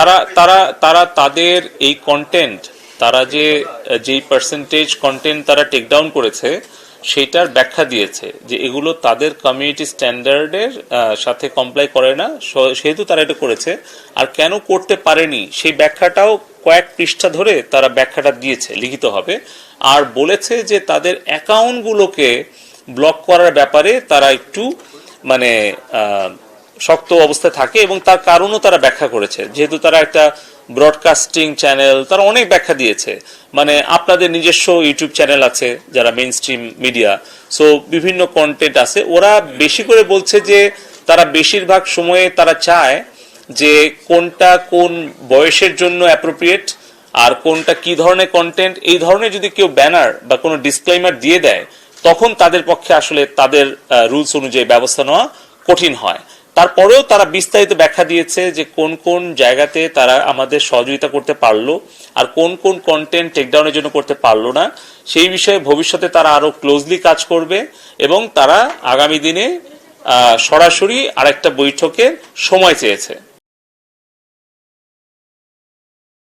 তারা তারা তারা তাদের এই কন্টেন্ট তারা যে যেই পার্সেন্টেজ কন্টেন্ট তারা টেক ডাউন করেছে, সেটার ব্যাখ্যা দিয়েছে যে এগুলো তাদের কমিউনিটি স্ট্যান্ডার্ডের সাথে কমপ্লাই করে না। সেহেতু তারা এটা করেছে। আর কেন করতে পারেনি? সেই ব্যাখ্যাটাও কয়েক পৃষ্ঠা ধরে তারা ব্যাখ্যাটা দিয়েছে, লিখিত হবে। আর বলেছে যে তাদের অ্যাকাউন্টগুলোকে ব্লক করার ব্যাপারে তারা একটু মানে শক্ত অবস্থায় থাকে এবং তার কারণও তারা ব্যাখ্যা করেছে। যেহেতু তারা একটা ব্রডকাস্টিং চ্যানেল তারা অনেক ব্যাখ্যা দিয়েছে। মানে আপনাদের নিজস্ব ইউটিউব চ্যানেল আছে, যারা মেন স্ট্রিম মিডিয়া সো বিভিন্ন কন্টেন্ট আছে। ওরা বেশি করে বলছে যে, তারা বেশিরভাগ সময়ে তারা চায় যে, কোনটা কোন বয়সের জন্য অ্যাপ্রোপ্রিয়েট আর কোনটা কি ধরনের কন্টেন্ট এই ধরনের যদি কেউ ব্যানার বা কোনো ডিসক্লেমার দিয়ে দেয়, তখন তাদের পক্ষে আসলে তাদের রুলস অনুযায়ী ব্যবস্থা নেওয়া কঠিন হয়। তারপরেও তারা বিস্তারিত ব্যাখ্যা দিয়েছে যে কোন কোন জায়গাতে তারা আমাদের সহযোগিতা করতে পারল আর কোন কোন কন্টেন্ট টেকডাউনের জন্য করতে পারল না। সেই বিষয়ে ভবিষ্যতে তারা আরও ক্লোজলি কাজ করবে এবং তারা আগামী দিনে সরাসরি আরেকটা বৈঠকে সময় চেয়েছে।